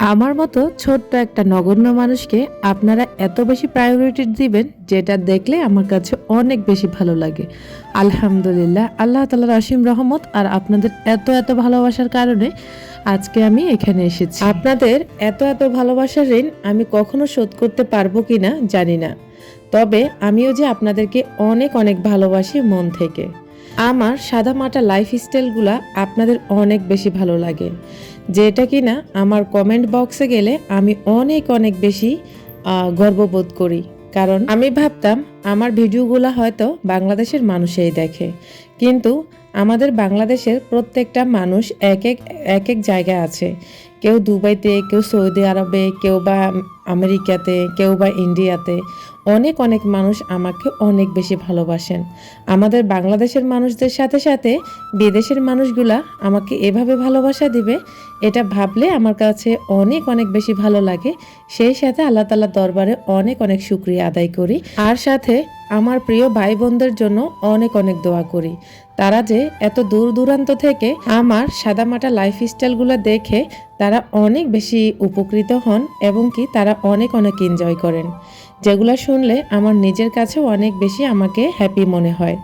আমার মতো ছোট্ট একটা নগণ্য মানুষকে আপনারা এত বেশি প্রায়োরিটি দিবেন, যেটা দেখলে আমার কাছে অনেক বেশি ভালো লাগে। আলহামদুলিল্লাহ, আল্লাহ তালার অসীম রহমত আর আপনাদের এত এত ভালোবাসার কারণে আজকে আমি এখানে এসেছি। আপনাদের এত এত ভালোবাসার ঋণ আমি কখনো শোধ করতে পারব কিনা জানি না। তবে আমিও যে আপনাদেরকে অনেক অনেক ভালোবাসি মন থেকে। আমার সাদা মাটা লাইফ স্টাইলগুলা আপনাদের অনেক বেশি ভালো লাগে। যেটা কি না আমার কমেন্ট বক্সে গেলে আমি অনেক অনেক বেশি গর্ববোধ করি। কারণ আমি ভাবতাম আমার ভিডিওগুলো হয়তো বাংলাদেশের মানুষেই দেখে। কিন্তু আমাদের বাংলাদেশের প্রত্যেকটা মানুষ এক এক এক এক জায়গায় আছে। কেউ দুবাইতে, কেউ সৌদি আরবে, কেউ বা আমেরিকাতে, কেউ বা ইন্ডিয়াতে অনেক অনেক মানুষ আমাকে অনেক বেশি ভালোবাসেন। আমাদের বাংলাদেশের মানুষদের সাথে সাথে বিদেশের মানুষগুলা আমাকে এভাবে ভালোবাসা দিবে, এটা ভাবলে আমার কাছে অনেক অনেক বেশি ভালো লাগে। সেই সাথে আল্লাহ তালা দরবারে অনেক অনেক শুক্রিয়া আদায় করি। আর সাথে আমার প্রিয় ভাই বোনদের জন্য অনেক অনেক দোয়া করি। তারা যে এত দূর দূরান্ত থেকে আমার সাদামাটা লাইফ স্টাইলগুলো দেখে তারা অনেক বেশি উপকৃত হন এবং কি তারা অনেক অনেক এনজয় করেন। যেগুলো শুনলে আমার নিজের কাছেও অনেক বেশি আমাকে হ্যাপি মনে হয়।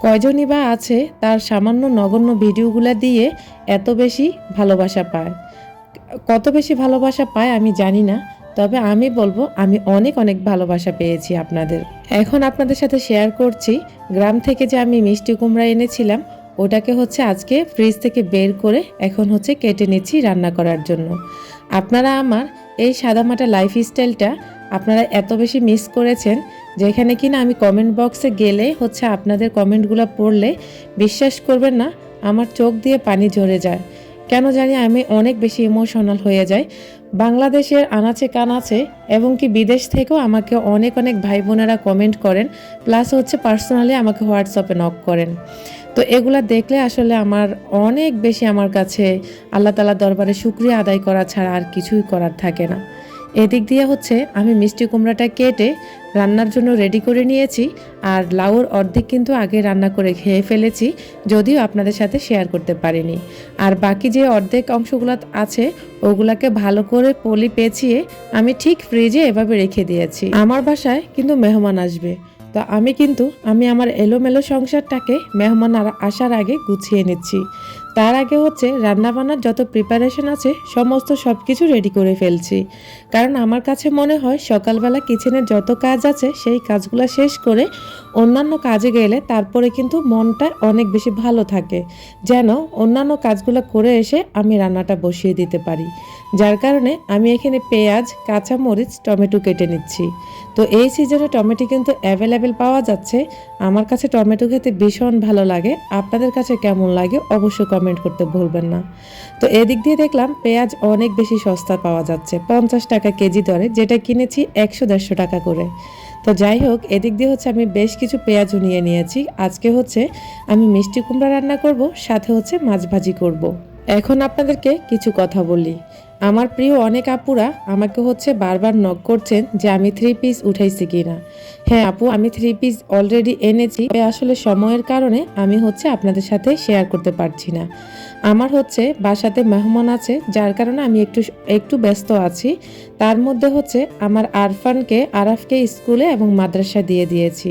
কয়জনই বা আছে, তার সামান্য নগণ্য ভিডিওগুলো দিয়ে এত বেশি ভালোবাসা পায়। কত বেশি ভালোবাসা পায় আমি জানি না, তবে আমি বলব আমি অনেক অনেক ভালোবাসা পেয়েছি আপনাদের। এখন আপনাদের সাথে শেয়ার করছি, গ্রাম থেকে যে আমি মিষ্টি কুমড়া এনেছিলাম ওটাকে হচ্ছে আজকে ফ্রিজ থেকে বের করে এখন হচ্ছে কেটে নিচ্ছি রান্না করার জন্য। আপনারা আমার এই সাদামাটা লাইফ স্টাইলটা আপনারা এত বেশি মিস করেছেন, যেখানে কিনা আমি কমেন্ট বক্সে গেলে হচ্ছে আপনাদের কমেন্টগুলো পড়লে বিশ্বাস করবেন না, আমার চোখ দিয়ে পানি ঝরে যায়। কেন জানি আমি অনেক বেশি ইমোশনাল হয়ে যাই। বাংলাদেশের আনাচে কানাচে এবং কি বিদেশ থেকেও আমাকে অনেক অনেক ভাই বোনেরা কমেন্ট করেন প্লাস হচ্ছে পার্সোনালি আমাকে হোয়াটসঅ্যাপে নক করেন। তো এগুলা দেখলে আসলে আমার অনেক বেশি আমার কাছে আল্লাহ তালা দরবারে শুক্রিয়া আদায় করা ছাড়া আর কিছুই করার থাকে না। এদিক দিয়ে হচ্ছে আমি মিষ্টি কুমড়াটা কেটে রান্নার জন্য রেডি করে নিয়েছি আর লাউর অর্ধেক কিন্তু আগে রান্না করে খেয়ে ফেলেছি, যদিও আপনাদের সাথে শেয়ার করতে পারিনি। আর বাকি যে অর্ধেক অংশগুলো আছে, ওগুলাকে ভালো করে পলি পেঁচিয়ে আমি ঠিক ফ্রিজে এভাবে রেখে দিয়েছি। আমার বাসায় কিন্তু মেহমান আসবে। তো আমি কিন্তু, আমি আমার এলোমেলো সংসারটাকে মেহমান আসার আগে গুছিয়ে নিচ্ছি। তার আগে হচ্ছে রান্নাবান্নার যত প্রিপারেশন আছে, সমস্ত সব কিছু রেডি করে ফেলছি। কারণ আমার কাছে মনে হয় সকালবেলা কিচেনের যত কাজ আছে, সেই কাজগুলো শেষ করে অন্যান্য কাজে গেলে তারপরে কিন্তু মনটা অনেক বেশি ভালো থাকে। যেন অন্যান্য কাজগুলো করে এসে আমি রান্নাটা বসিয়ে দিতে পারি। যার কারণে আমি এখানে পেঁয়াজ, কাঁচামরিচ, টমেটো কেটে নিচ্ছি। তো এই সিজনে টমেটো কিন্তু অ্যাভেলেবেল পাওয়া যাচ্ছে। আমার কাছে টমেটো খেতে ভীষণ ভালো লাগে। আপনাদের কাছে কেমন লাগে অবশ্যই কমেন্ট করতে ভুলবেন না। তো এদিক দিয়ে দেখলাম পেঁয়াজ অনেক বেশি সস্তা পাওয়া যাচ্ছে। পঞ্চাশ টাকা কেজি দরে, যেটা কিনেছি একশো দেড়শো টাকা করে। তো যাই হোক, এদিক দিয়ে হচ্ছে আমি বেশ কিছু পেঁয়াজও নিয়ে নিয়েছি। আজকে হচ্ছে আমি মিষ্টি কুমড়া রান্না করব, সাথে হচ্ছে মাছ ভাজি করব। এখন আপনাদেরকে কিছু কথা বলি। আমার প্রিয় অনেক আপুরা আমাকে হচ্ছে বারবার নক করছেন যে আমি থ্রি পিস উঠাইছি কিনা। হ্যাঁ আপু, আমি থ্রি পিস অলরেডি এনেছি। আসলে সময়ের কারণে আমি হচ্ছে আপনাদের সাথে শেয়ার করতে পারছি না। আমার হচ্ছে বাসাতে মেহমান আছে, যার কারণে আমি একটু একটু ব্যস্ত আছি। তার মধ্যে হচ্ছে আমার আরফানকে আরাফকে স্কুলে এবং মাদ্রাসা দিয়ে দিয়েছি।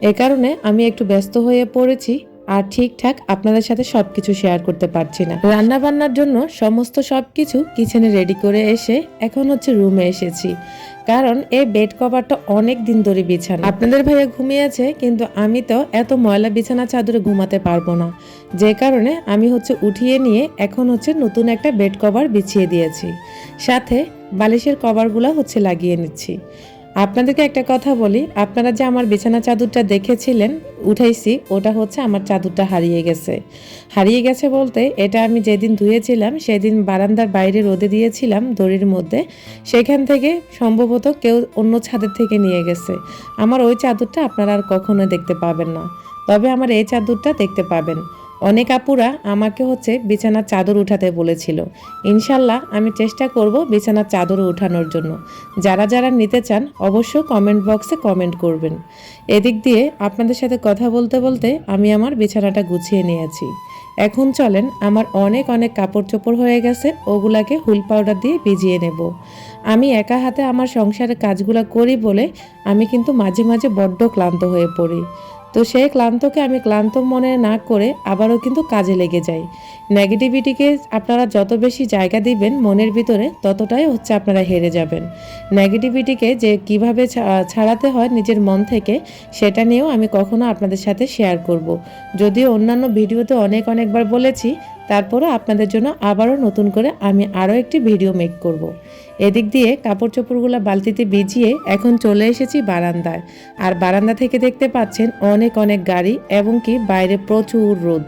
এ কারণে আমি একটু ব্যস্ত হয়ে পড়েছি। আর ঠিকঠাক আপনাদের সাথে সবকিছু শেয়ার করতে পারছি না। রান্না বান্নার জন্য সমস্ত সবকিছু কিচেনে রেডি করে এসে এখন হচ্ছে রুমে এসেছি। কারণ এই বেড কভারটা অনেক দিন ধরে বিছানা। আপনাদের ভাইয়া ঘুমিয়েছে কিন্তু আমি তো এত ময়লা বিছানা চাদরে ঘুমাতে পারব না। যে কারণে আমি হচ্ছে উঠিয়ে নিয়ে এখন হচ্ছে নতুন একটা বেড কভার বিছিয়ে দিয়েছি। সাথে বালিশের কভারগুলো হচ্ছে লাগিয়ে নিচ্ছি। আপনাদেরকে একটা কথা বলি, আপনারা যে আমার বিছানা চাদরটা দেখেছিলেন, উঠাইছি, ওটা হচ্ছে আমার চাদরটা হারিয়ে গেছে। হারিয়ে গেছে বলতে এটা আমি যেদিন ধুয়েছিলাম, সেদিন বারান্দার বাইরে রোদে দিয়েছিলাম দড়ির মধ্যে, সেখান থেকে সম্ভবত কেউ অন্য ছাদের থেকে নিয়ে গেছে। আমার ওই চাদরটা আপনারা আর কখনো দেখতে পাবেন না। তবে আমার এই চাদরটা দেখতে পাবেন। অনেক আপুরা আমাকে হচ্ছে বিছানার চাদর উঠাতে বলেছিল। ইনশাল্লাহ আমি চেষ্টা করব বিছানার চাদর উঠানোর জন্য। যারা যারা নিতে চান অবশ্য কমেন্ট বক্সে কমেন্ট করবেন। এদিক দিয়ে আপনাদের সাথে কথা বলতে বলতে আমি আমার বিছানাটা গুছিয়ে নিয়েছি। এখন চলেন, আমার অনেক অনেক কাপড় চোপড় হয়ে গেছে, ওগুলাকে হুল পাউডার দিয়ে ভিজিয়ে নেব। আমি একা হাতে আমার সংসারের কাজগুলো করি বলে আমি কিন্তু মাঝে মাঝে বড্ড ক্লান্ত হয়ে পড়ি। তো সেই ক্লান্তকে আমি ক্লান্ত মনে না করে আবারও কিন্তু কাজে লেগে যাই নেগেটিভিটিকে আপনারা যত বেশি জায়গা দিবেন মনের ভিতরে, ততটাই হচ্ছে আপনারা হেরে যাবেন নেগেটিভিটিকে যে কীভাবে ছাড়াতে হয় নিজের মন থেকে, সেটা নিয়েও আমি কখনো আপনাদের সাথে শেয়ার করব। যদিও অন্যান্য ভিডিওতে অনেক অনেকবার বলেছি, তারপরও আপনাদের জন্য আবারও নতুন করে আমি আরও একটি ভিডিও মেক করব। এদিক দিয়ে কাপড় চোপড়গুলো বালতিতে ভিজিয়ে এখন চলে এসেছি বারান্দায়। আর বারান্দা থেকে দেখতে পাচ্ছেন অনেক অনেক গাড়ি এবং কি বাইরে প্রচুর রোদ।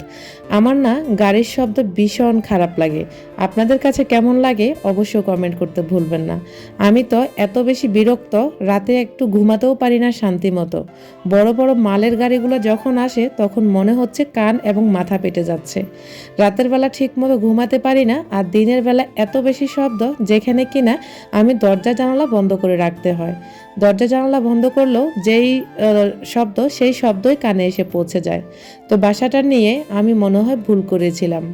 আমার না গাড়ির শব্দ ভীষণ খারাপ লাগে। আপনাদের কাছে কেমন লাগে অবশ্যই কমেন্ট করতে ভুলবেন না। আমি তো এত বেশি বিরক্ত, রাতে একটু ঘুমাতেও পারি না শান্তি মতো। বড় বড় মালের গাড়িগুলো যখন আসে তখন মনে হচ্ছে কান এবং মাথা পেটে যাচ্ছে। রাতের বেলা ঠিক মতো ঘুমাতে পারি না আর দিনের বেলা এত বেশি শব্দ যেখানে কিনা আমি দরজা জানালা বন্ধ করে রাখতে হয়। দরজা জানালা বন্ধ করলেও যেই শব্দ, সেই শব্দই কানে এসে পৌঁছে যায়। তো বাসাটা নিয়ে আমি মনে হয় ভুল করেছিলাম।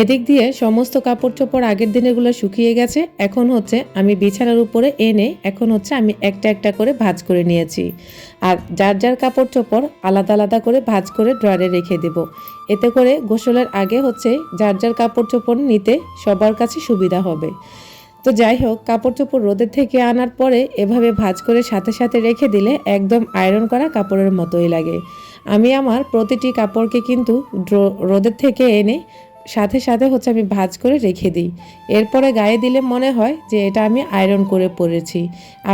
এদিক দিয়ে সমস্ত কাপড় চোপড় আগের দিনেরগুলো শুকিয়ে গেছে, এখন হচ্ছে আমি বিছানার উপরে এনে, এখন হচ্ছে আমি একটা একটা করে ভাঁজ করে নিয়েছি। আর যার যার কাপড় চোপড় আলাদা আলাদা করে ভাঁজ করে ড্রয়ারে রেখে দেব। এতে করে গোসলের আগে হচ্ছে যার যার কাপড় চোপড় নিতে সবার কাছে সুবিধা হবে। তো যাই হোক কাপড় চোপড় রোদের থেকে আনার পরে এভাবে ভাজ করে সাথে সাথে রেখে দিলে একদম আয়রন করা কাপড়ের মতোই লাগে। আমি আমার প্রতিটি কাপড়কে কিন্তু রোদের থেকে এনে সাথে সাথে হচ্ছে আমি ভাজ করে রেখে দিই। এরপরে গায়ে দিলে মনে হয় যে এটা আমি আয়রন করে পরেছি।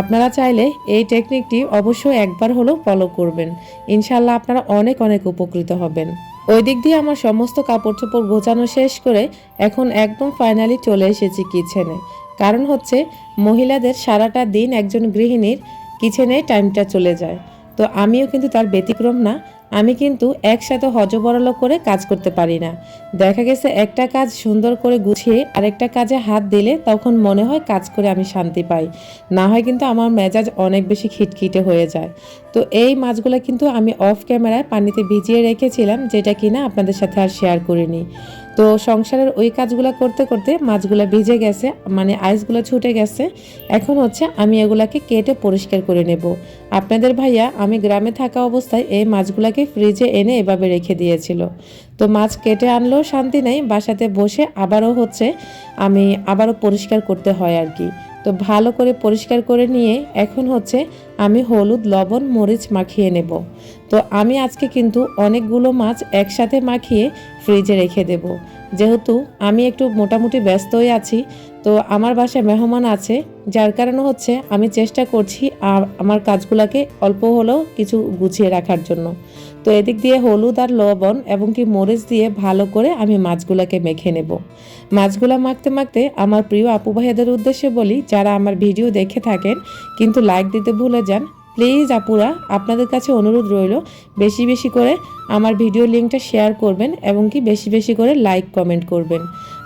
আপনারা চাইলে এই টেকনিকটি অবশ্যই একবার হলেও ফলো করবেন। ইনশাল্লাহ আপনারা অনেক অনেক উপকৃত হবেন। ওই দিক দিয়ে আমার সমস্ত কাপড় চোপড় গোছানো শেষ করে এখন একদম ফাইনালি চলে এসেছি কিচেনে কারণ হচ্ছে মহিলাদের সারাটা দিন একজন গৃহিণীর কিচেনে টাইমটা চলে যায়। তো আমিও কিন্তু তার ব্যতিক্রম না, আমি কিন্তু একসাথে হজবরল করে কাজ করতে পারি না। দেখা গেছে একটা কাজ সুন্দর করে গুছিয়ে আরেকটা কাজে হাত দিলে তখন মনে হয় কাজ করে আমি শান্তি পাই। না হয় কিন্তু আমার মেজাজ অনেক বেশি খিটখিটে হয়ে যায়। তো এই মাছগুলো কিন্তু আমি অফ ক্যামেরায় পানিতে ভিজিয়ে রেখেছিলাম, যেটা কিনা আপনাদের সাথে আর শেয়ার করিনি। তো সংসারের ওই কাজগুলো করতে করতে মাছগুলো ভিজে গেছে মানে আইসগুলো ছুটে গেছে। এখন হচ্ছে আমি এগুলাকে কেটে পরিষ্কার করে নেব। আপনাদের ভাইয়া, আমি গ্রামে থাকা অবস্থায় এই মাছগুলাকে ফ্রিজে এনে এভাবে রেখে দিয়েছিল। তো মাছ কেটে আনলেও শান্তি নেই, বাসাতে বসে আবারও হচ্ছে আমি আবারও পরিষ্কার করতে হয় আর কি। তো ভালো করে পরিষ্কার করে নিয়ে এখন হচ্ছে আমি হলুদ, লবণ, মরিচ মাখিয়ে নেব। তো আমি আজকে কিন্তু অনেকগুলো মাছ একসাথে মাখিয়ে ফ্রিজে রেখে দেব। যেহেতু আমি একটু মোটামুটি ব্যস্তই আছি, তো আমার বাসায় মেহমান আছে, যার কারণে হচ্ছে আমি চেষ্টা করছি আমার কাজগুলোকে অল্প হলেও কিছু গুছিয়ে রাখার জন্য। তো এদিক দিয়ে হলুদ আর লবণ এবং কি মরিচ দিয়ে ভালো করে আমি মাছগুলোকে মেখে নেব। মাছগুলো মাখতে মাখতে আমার প্রিয় আপু ভাইয়াদের উদ্দেশ্যে বলি, যারা আমার ভিডিও দেখে থাকেন কিন্তু লাইক দিতে ভুলে যান প্লিজ আপুরা, আপনাদের কাছে অনুরোধ রইল বেশি বেশি করে আমার ভিডিও লিঙ্কটা শেয়ার করবেন এবং কি বেশি বেশি করে লাইক কমেন্ট করবেন।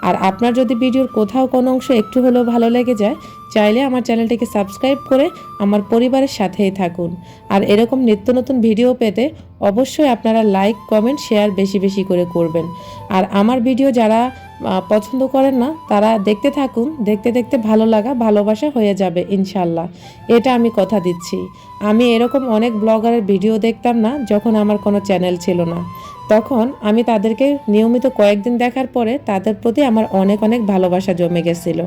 আর আপনার যদি ভিডিওর কোথাও কোনো অংশ একটু হলেও ভালো লেগে যায়, চাইলে আমার চ্যানেলটিকে সাবস্ক্রাইব করে আমার পরিবারের সাথেই থাকুন। আর এরকম নিত্য নতুন ভিডিও পেতে অবশ্যই আপনারা লাইক, কমেন্ট, শেয়ার বেশি বেশি করে করবেন। আর আমার ভিডিও যারা পছন্দ করেন না, তারা দেখতে থাকুন, দেখতে দেখতে ভালো লাগা, ভালোবাসা হয়ে যাবে ইনশাল্লাহ এটা আমি কথা দিচ্ছি। আমি এরকম অনেক ব্লগারের ভিডিও দেখতাম না, যখন আমার কোনো চ্যানেল ছিল না। তখন আমি তাদেরকে নিয়মিত কয়েকদিন দেখার পরে তাদের প্রতি আমার অনেক অনেক ভালোবাসা জমে গেছিল।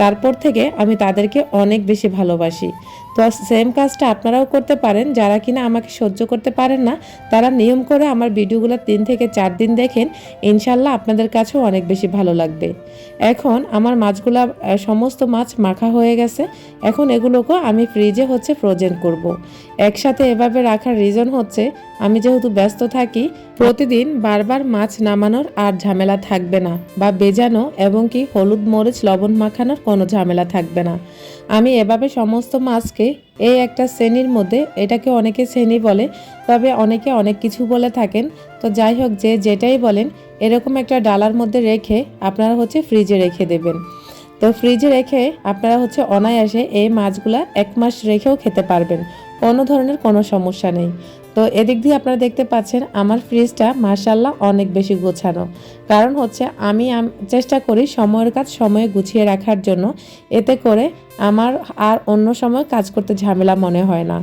তারপর থেকে আমি তাদেরকে অনেক বেশি ভালোবাসি। তো সেম কাজটা আপনারাও করতে পারেন, যারা কিনা আমাকে সহ্য করতে পারেন না, তারা নিয়ম করে আমার ভিডিওগুলো তিন থেকে চার দিন দেখেন, ইনশাল্লাহ আপনাদের কাছেও অনেক বেশি ভালো লাগবে। এখন আমার মাছগুলা সমস্ত মাছ মাখা হয়ে গেছে। এখন এগুলোকে আমি ফ্রিজে হচ্ছে ফ্রোজেন করব। একসাথে এভাবে রাখার রিজন হচ্ছে, আমি যেহেতু ব্যস্ত থাকি প্রতিদিন বারবার মাছ নামানোর আর ঝামেলা থাকবে না, বা বেজানো এবং কি হলুদ মরিচ লবণ মাখানোর কোনো ঝামেলা থাকবে না। আমি এভাবে সমস্ত মাছকে এই একটা শ্রেণির মধ্যে, এটাকে অনেকে শ্রেণি বলে, তবে অনেকে অনেক কিছু বলে থাকেন। তো যাই হোক, যে যেটাই বলেন, এরকম একটা ডালার মধ্যে রেখে আপনারা হচ্ছে ফ্রিজে রেখে দেবেন। তো ফ্রিজে রেখে আপনারা হচ্ছে অনায়াসে এই মাছগুলা এক মাস রেখেও খেতে পারবেন, কোনো ধরনের কোনো সমস্যা নেই। তো এদিক দিয়ে আপনারা দেখতে পাচ্ছেন আমার ফ্রিজটা মার্শাল্লাহ অনেক বেশি গোছানো। কারণ হচ্ছে আমি চেষ্টা করি সময়ের কাজ সময়ে গুছিয়ে রাখার জন্য। এতে করে আমার আর অন্য সময় কাজ করতে ঝামেলা মনে হয় না।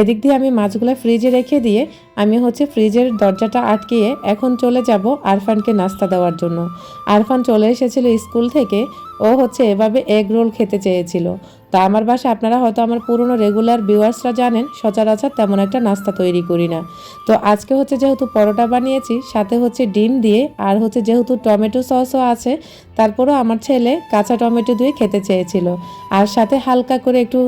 এদিক দিয়ে আমি মাছগুলো ফ্রিজে রেখে দিয়ে আমি হচ্ছে ফ্রিজের দরজাটা আটকিয়ে এখন চলে যাব আরফানকে নাস্তা দেওয়ার জন্য। আরফান চলে এসেছিল স্কুল থেকে। ও হচ্ছে এভাবে এগ রোল খেতে চেয়েছিল। তা আমার বাসা আপনারা হয়তো আমার পুরনো রেগুলার ভিউয়ার্সরা জানেন, সচরাচর তেমন একটা নাস্তা তৈরি করি না। তো আজকে হচ্ছে যেহেতু পরোটা বানিয়েছি, সাথে হচ্ছে ডিম দিয়ে, আর হচ্ছে যেহেতু টমেটো সসও আছে, তারপরও আমার ছেলে কাঁচা টমেটো দিয়ে খেতে চেয়েছিল। আর সাথে হালকা করে একটু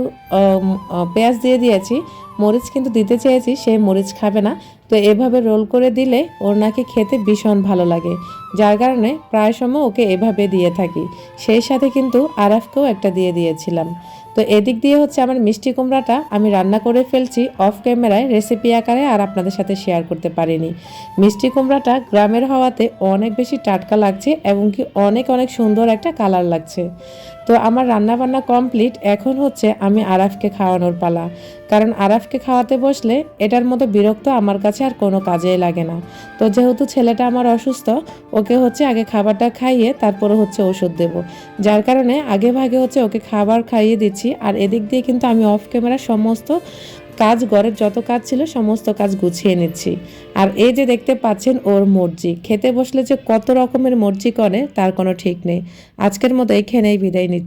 পেঁয়াজ দিয়ে দিয়েছি মরিচ কিন্তু দিতে চেয়েছি, সে মরিচ খাবে না। তো এভাবে রোল করে দিলে ওর নাকি খেতে ভীষণ ভালো লাগে। যার কারণে প্রায় সময় ওকে এভাবে দিয়ে থাকি। সেই সাথে কিন্তু আরাফকেও একটা দিয়ে দিয়েছিলাম। তো এদিক দিয়ে হচ্ছে আমার মিষ্টি কুমড়াটা আমি রান্না করে ফেলছি অফ ক্যামেরায়, রেসিপি আকারে আর আপনাদের সাথে শেয়ার করতে পারিনি। মিষ্টি কুমড়াটা গ্রামের হওয়াতে অনেক বেশি টাটকা লাগছে এবং কি অনেক অনেক সুন্দর একটা কালার লাগছে। তো আমার রান্নাবান্না কমপ্লিট, এখন হচ্ছে আমি আরাফকে খাওয়ানোর পালা। কারণ আরাফকে খাওয়াতে বসলে এটার মতো বিরক্ত আমার কাছে আর কোনো কাজেই লাগে না। তো যেহেতু ছেলেটা আমার অসুস্থ, ওকে হচ্ছে আগে খাবারটা খাইয়ে তারপরে হচ্ছে ওষুধ দেব। যার কারণে আগে ভাগে হচ্ছে ওকে খাবার খাইয়ে দিচ্ছি, আর এদিক দিয়ে কিন্তু আমি অফ ক্যামেরা সমস্ত কাজ, ঘরের যত কাজ ছিল সমস্ত কাজ গুছিয়ে নিচ্ছি। আর এই যে দেখতে পাচ্ছেন ওর মর্জি, খেতে বসলে যে কত রকমের মর্জি করে তার কোনো ঠিক নেই। আজকের মতো এখানেই বিদায় নিচ্ছি।